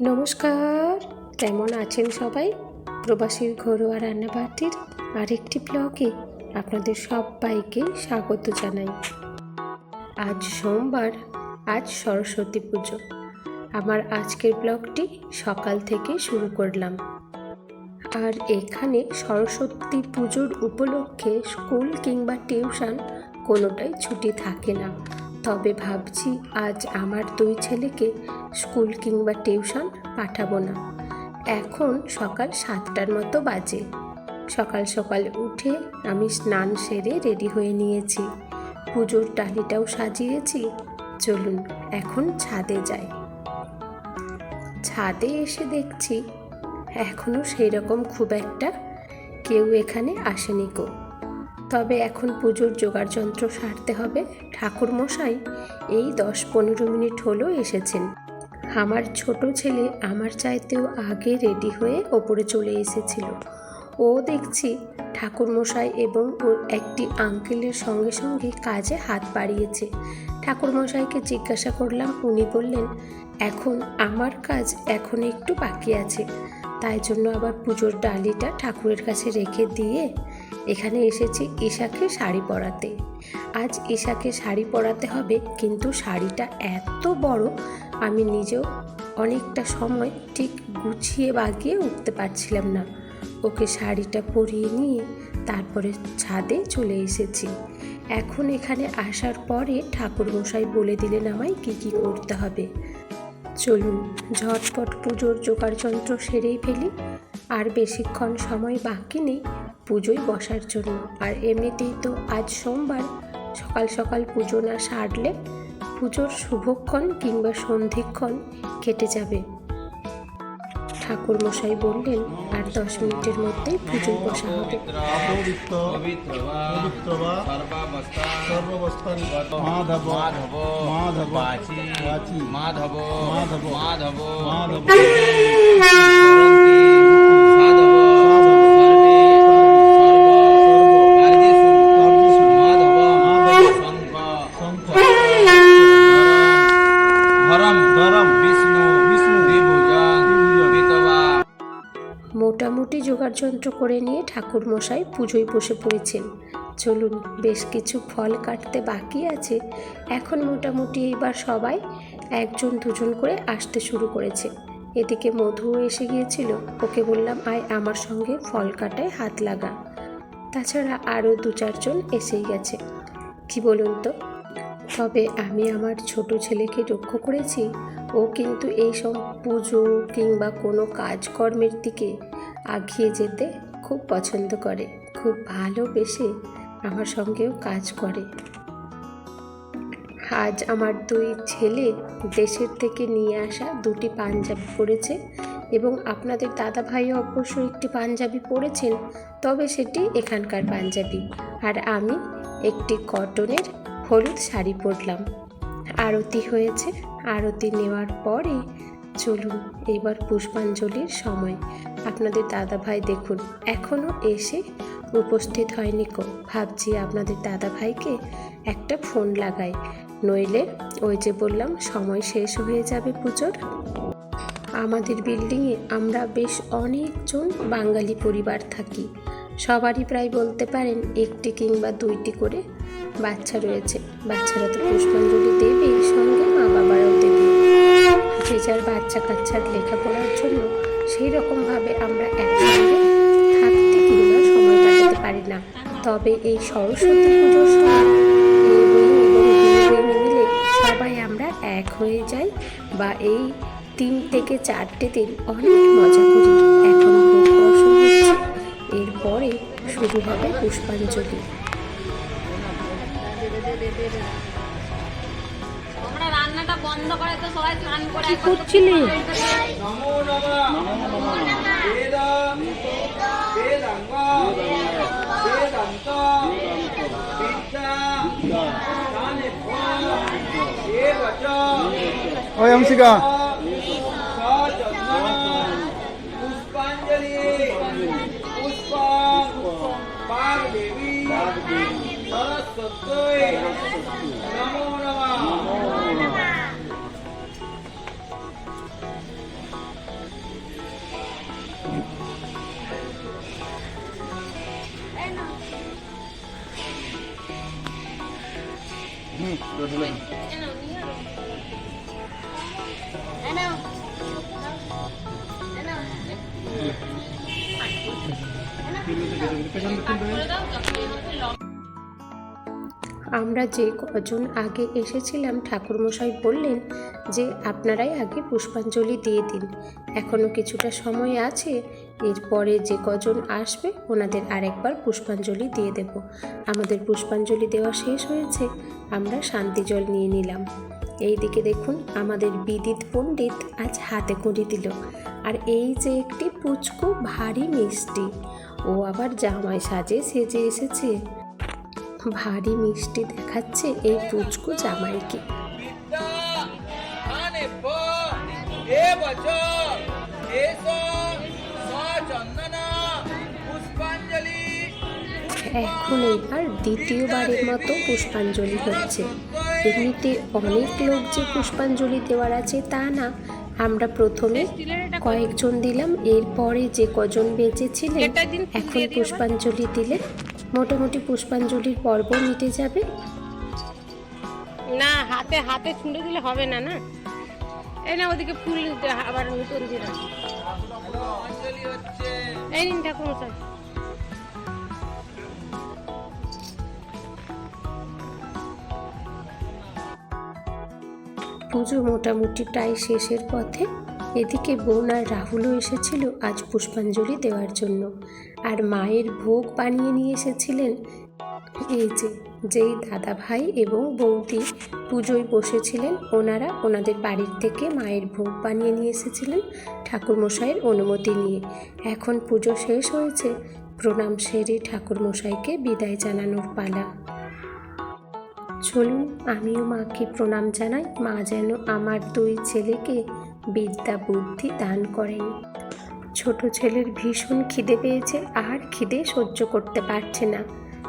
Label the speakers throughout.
Speaker 1: নমস্কার, কেমন আছেন সবাই? প্রবাসীর ঘরোয়া রান্নাবাটির আরেকটি ব্লগে আপনাদের সবাইকে স্বাগত জানাই। আজ সোমবার, আজ সরস্বতী পুজো। আমার আজকের ব্লগটি সকাল থেকে শুরু করলাম। আর এখানে সরস্বতী পুজোর উপলক্ষে স্কুল কিংবা টিউশন কোনোটাই ছুটি থাকে না। তবে ভাবছি আজ আমার দুই ছেলেকে স্কুল কিংবা টিউশন পাঠাবো না। এখন সকাল সাতটার মতো বাজে। সকাল সকাল উঠে আমি স্নান সেরে রেডি হয়ে নিয়েছি। পুজোর টালিটাও সাজিয়েছি। চলুন, এখন ছাদে যাই। ছাদে এসে দেখছি এখনও সেই রকম খুব একটা কেউ এখানে আসেনি গো। তবে এখন পুজোর জোগাড় যন্ত্র সারতে হবে। ঠাকুর মশাই এই দশ পনেরো মিনিট হলো এসেছেন। আমার ছোট ছেলে আমার চাইতেও আগে রেডি হয়ে ওপরে চলে এসেছিল। ও দেখছি ঠাকুর মশাই এবং ওর একটি আঙ্কেলের সঙ্গে সঙ্গে কাজে হাত বাড়িয়েছে। ঠাকুর মশাইকে জিজ্ঞাসা করলাম, উনি বললেন, এখন আমার কাজ এখন একটু বাকি আছে। তাই জন্য আবার পুজোর ডালিটা ঠাকুরের কাছে রেখে দিয়ে এখানে এসেছি ঈশাকে শাড়ি পরাতে। আজ ঈশাকে শাড়ি পরাতে হবে, কিন্তু শাড়িটা এত বড়, আমি নিজেও অনেকটা সময় ঠিক গুছিয়ে বাগিয়ে উঠতে পারছিলাম না। ওকে শাড়িটা পরিয়ে নিয়ে তারপরে ছাদে চলে এসেছি। এখন এখানে আসার পরে ঠাকুরমশাই বলে দিলেন আমায় কী কী করতে হবে। চলুন, ঝটপট পুজোর জোগাড় যন্ত্র সেরেই ফেলি। আর বেশিক্ষণ সময় বাকি নেই পুজোয় বসার জন্য। আর এমনিতেই তো আজ সোমবার, সকাল সকাল পুজো না সারলে পুজোর শুভক্ষণ কিংবা সন্ধিক্ষণ কেটে যাবে। ঠাকুর মশাই বললেন আর দশ মিনিটের মধ্যেই পুজো বসা হবে।
Speaker 2: মাধব
Speaker 3: মাধব
Speaker 2: মাধব
Speaker 3: মাধব
Speaker 1: যন্ত্র করে নিয়ে ঠাকুর মশাই পুজোয় বসে পড়েছেন। চলুন, বেশ কিছু ফল কাটতে বাকি আছে। এখন মোটামুটি এবার সবাই একজন দুজন করে আসতে শুরু করেছে। এদিকে মধুও এসে গিয়েছিল। ওকে বললাম, আয়, আমার সঙ্গে ফল কাটায় হাত লাগা। তাছাড়া আরও দু চারজন এসেই গেছে। কি বলুন তো? তবে আমি আমার ছোট ছেলেকে লক্ষ্য করেছি। ও কিন্তু এই সব পুজো কিংবা কোনো কাজকর্মের দিকে আগিয়ে যেতে খুব পছন্দ করে, খুব ভালোবেসে আমার সঙ্গেও কাজ করে। আজ আমার দুই ছেলে দেশের থেকে নিয়ে আসা দুটি পাঞ্জাবি পরেছে এবং আপনাদের দাদা ভাই অবশ্য একটি পাঞ্জাবি পরেছেন, তবে সেটি এখানকার পাঞ্জাবি। আর আমি একটি কটনের হলুদ শাড়ি পরলাম। আরতি হয়েছে, আরতি নেওয়ার পরে চলুন এবার পুষ্পাঞ্জলির সময়। আপনাদের দাদা ভাই দেখুন এখনও এসে উপস্থিত হয়নি কো। ভাবছি আপনাদের দাদা ভাইকে একটা ফোন লাগাই, নইলে ওই যে বললাম সময় শেষ হয়ে যাবে পুজোর। আমাদের বিল্ডিংয়ে আমরা বেশ অনেকজন বাঙালি পরিবার থাকি। সবারই প্রায় বলতে পারেন একটি কিংবা দুইটি করে বাচ্চা রয়েছে। বাচ্চারা তো পুষ্পাঞ্জলি দেবেই সঙ্গে মা বাবারাও দেবে। যে যার বাচ্চা কাচ্চার লেখাপড়ার জন্য সেই রকমভাবে আমরা একসঙ্গে থাকতে কিংবা সময় পারি না। তবে এই সরস্বতী পুজোর সময় মিলে সবাই আমরা এক হয়ে যাই বা এই তিন থেকে চারটে দিন অনেক মজা করি। এখন এরপরে শুরু হবে পুষ্পাঞ্জলি।
Speaker 4: বন্ধ করে তো সবাই স্নান করে
Speaker 1: কি করছিলে?
Speaker 2: নমো নমঃ বেদ বেদাঙ্গ বেদান্ত বিদ্যা এবচ
Speaker 5: ওই অংশিকা।
Speaker 2: পুষ্পাঞ্জলি পুষ্প Bagdevi Saraswati Enak. Enak. Enak. Enak. Enak. Enak. Enak. Enak. Enak.
Speaker 1: আমরা যে কজন আগে এসেছিলাম, ঠাকুরমশাই বললেন যে আপনারাই আগে পুষ্পাঞ্জলি দিয়ে দিন। এখনও কিছুটা সময় আছে, এরপরে যে কজন আসবে ওনাদের আরেকবার পুষ্পাঞ্জলি দিয়ে দেব। আমাদের পুষ্পাঞ্জলি দেওয়া শেষ হয়েছে, আমরা শান্তি জল নিয়ে নিলাম। এই দিকে দেখুন, আমাদের বিদিত পণ্ডিত আজ হাতে করে দিল। আর এই যে একটি পুচকু, ভারী মিষ্টি। ও আবার জামাই সাজে সেজে এসেছে। ভারী মিষ্টি দেখাচ্ছে এই পুচকু জামাইকে। এখন এইবার দ্বিতীয়বারের মতো পুষ্পাঞ্জলি হচ্ছে। এমনিতে অনেক লোক যে পুষ্পাঞ্জলি দেওয়ার আছে তা না। আমরা প্রথমে কয়েকজন দিলাম এরপরে যে কজন বেঁচেছিলেন এখন পুষ্পাঞ্জলি দিলে মোটামুটি পুষ্পাঞ্জলির পর্ব মিটে যাবে।
Speaker 6: না হাতে হাতে ছুঁড়ে দিলে হবে না না? এই না ওদিকে ফুল আবার নতুন দিন এই নিন ঠাকুর মশাই
Speaker 1: পুজো মোটামুটি প্রায় শেষের পথে। এদিকে বোন আর রাহুলও এসেছিল আজ পুষ্পাঞ্জলি দেওয়ার জন্য। আর মায়ের ভোগ বানিয়ে নিয়ে এসেছিলেন এই যে, যেই দাদা ভাই এবং বৌদি। পুজোয় বসেছিলেন ওনারা, ওনাদের বাড়ির থেকে মায়ের ভোগ বানিয়ে নিয়ে এসেছিলেন ঠাকুরমশাইয়ের অনুমতি নিয়ে। এখন পুজো শেষ হয়েছে, প্রণাম সেরে ঠাকুরমশাইকে বিদায় জানানোর পালা। চলুন, আমিও মাকে প্রণাম জানাই। মা যেন আমার দুই ছেলেকে বিদ্যা বুদ্ধি দান করেন। ছোট ছেলের ভীষণ খিদে পেয়েছে, আর খিদে সহ্য করতে পারছে না।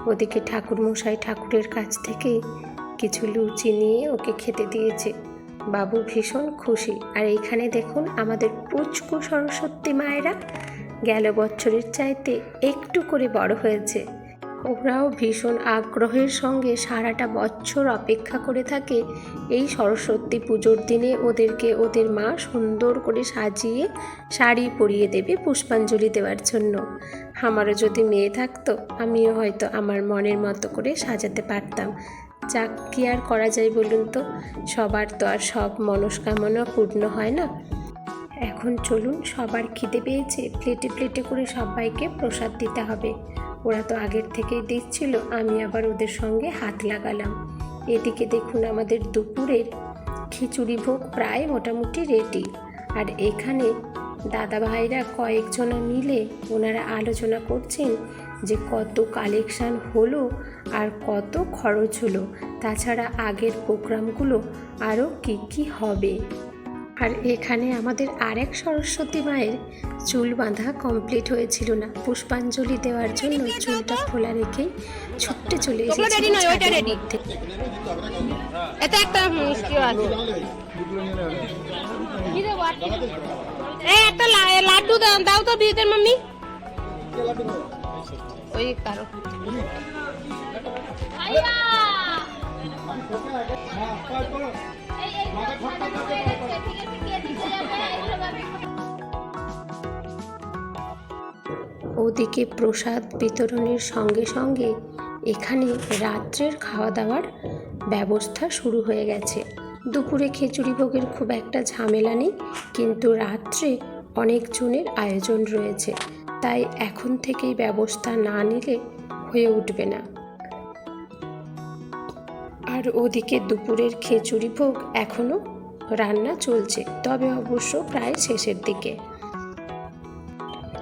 Speaker 1: ওদিকে ঠাকুরমশাই ঠাকুরের কাছ থেকে কিছু লুচি নিয়ে ওকে খেতে দিয়েছে। বাবু ভীষণ খুশি। আর এইখানে দেখুন, আমাদের পুচকু সরস্বতী মায়েরা গেল বছরের চাইতে একটু করে বড় হয়েছে। ওরাও ভীষণ আগ্রহের সঙ্গে সারাটা বছর অপেক্ষা করে থাকে এই সরস্বতী পুজোর দিনে ওদেরকে ওদের মা সুন্দর করে সাজিয়ে শাড়ি পরিয়ে দেবে পুষ্পাঞ্জলি দেওয়ার জন্য। আমারও যদি মেয়ে থাকতো, আমিও হয়তো আমার মনের মতো করে সাজাতে পারতাম। যাক, কি আর করা যায় বলুন তো? সবার তো আর সব মনস্কামনা পূর্ণ হয় না। এখন চলুন, সবার খিদে পেয়েছে, প্লেটে প্লেটে করে সবাইকে প্রসাদ দিতে হবে। ওরা তো আগের থেকেই দিচ্ছিল আমি আবার ওদের সঙ্গে হাত লাগালাম। এদিকে দেখুন আমাদের দুপুরের খিচুড়ি ভোগ প্রায় মোটামুটি রেডি আর এখানে দাদা ভাইরা কয়েকজনা মিলে ওনারা আলোচনা করছেন যে কত কালেকশান হলো আর কত খরচ হলো। তাছাড়া আগের প্রোগ্রামগুলো আরও কী কী হবে? আর এখানে আমাদের আরেক সরস্বতী মায়ের চুল বাঁধা কমপ্লিট হয়েছিল না। পুষ্পাঞ্জলি দেওয়ার জন্য চুলটা খোলা রেখেই ছুটতে চলে
Speaker 6: একটা লাড্ডু দাও তো বিয়েতে মাম্মি। ওই
Speaker 4: কারও। হয়ে
Speaker 1: ওদিকে প্রসাদ বিতরণের সঙ্গে সঙ্গে এখানে রাত্রের খাওয়া দাওয়ার ব্যবস্থা শুরু হয়ে গেছে। দুপুরে খিচুড়ি ভোগের খুব একটা ঝামেলা নেই, কিন্তু রাত্রে অনেকজনের আয়োজন রয়েছে, তাই এখন থেকেই ব্যবস্থা না নিলে হয়ে উঠবে না। আর ওদিকে দুপুরের খিচুড়ি ভোগ এখনও রান্না চলছে, তবে অবশ্য প্রায় শেষের দিকে।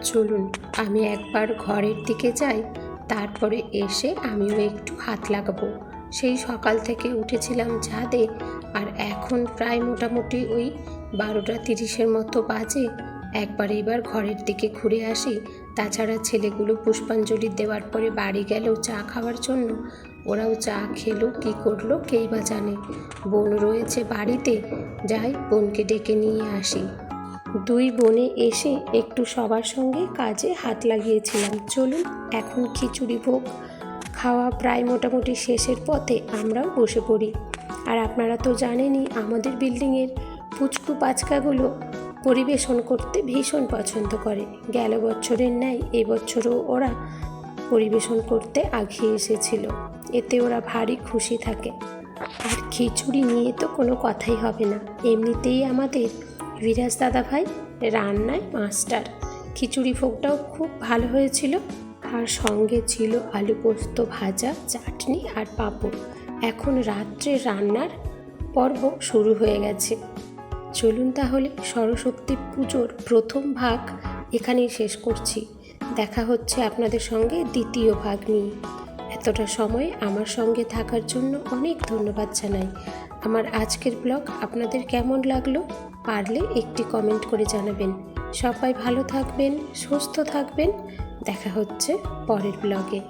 Speaker 1: চলুন, আমি একবার ঘরের দিকে যাই, তারপরে এসে আমিও একটু হাত লাগাবো। সেই সকাল থেকে উঠেছিলাম ছাদে, আর এখন প্রায় মোটামুটি ওই বারোটা তিরিশের মতো বাজে। একবার এবার ঘরের দিকে ঘুরে আসি, তাছাড়া ছেলেগুলো পুষ্পাঞ্জলি দেওয়ার পরে বাড়ি গেলেও চা খাওয়ার জন্য। ওরাও চা খেলো, কি করল কেই বা জানে। বোন রয়েছে বাড়িতে, যাই বোনকে ডেকে নিয়ে আসি। দুই বোনে এসে একটু সবার সঙ্গে কাজে হাত লাগিয়েছিলাম। চলুন, এখন খিচুড়ি ভোগ। খাওয়া প্রায় মোটামুটি শেষের পথে আমরাও বসে পড়ি। আর আপনারা তো জানেনই, আমাদের বিল্ডিংয়ের পুচকু পাচকাগুলো পরিবেশন করতে ভীষণ পছন্দ করে। গেল বছরের ন্যায় এবছরও ওরা পরিবেশন করতে আগিয়ে এসেছিল। এতে ওরা ভারী খুশি থাকে। আর খিচুড়ি নিয়ে তো কোনো কথাই হবে না। এমনিতেই আমাদের বিরাজ দাদা ভাই, রান্নায় মাস্টার। খিচুড়ি ভোগটাও খুব ভালো হয়েছিল। আর সঙ্গে ছিল আলু পোস্ত ভাজা, চাটনি আর পাঁপড়। এখন রাত্রে রান্নার পর্ব শুরু হয়ে গেছে। চলুন তাহলে সরস্বতী পুজোর প্রথম ভাগ এখানেই শেষ করছি। দেখা হচ্ছে আপনাদের সঙ্গে দ্বিতীয় ভাগ নিয়ে। এতটা সময় আমার সঙ্গে থাকার জন্য অনেক ধন্যবাদ জানাই। আমার আজকের ব্লগ আপনাদের কেমন লাগল পারলে একটি কমেন্ট করে জানাবেন। সবাই ভালো থাকবেন, সুস্থ থাকবেন। দেখা হচ্ছে পরের ব্লগে।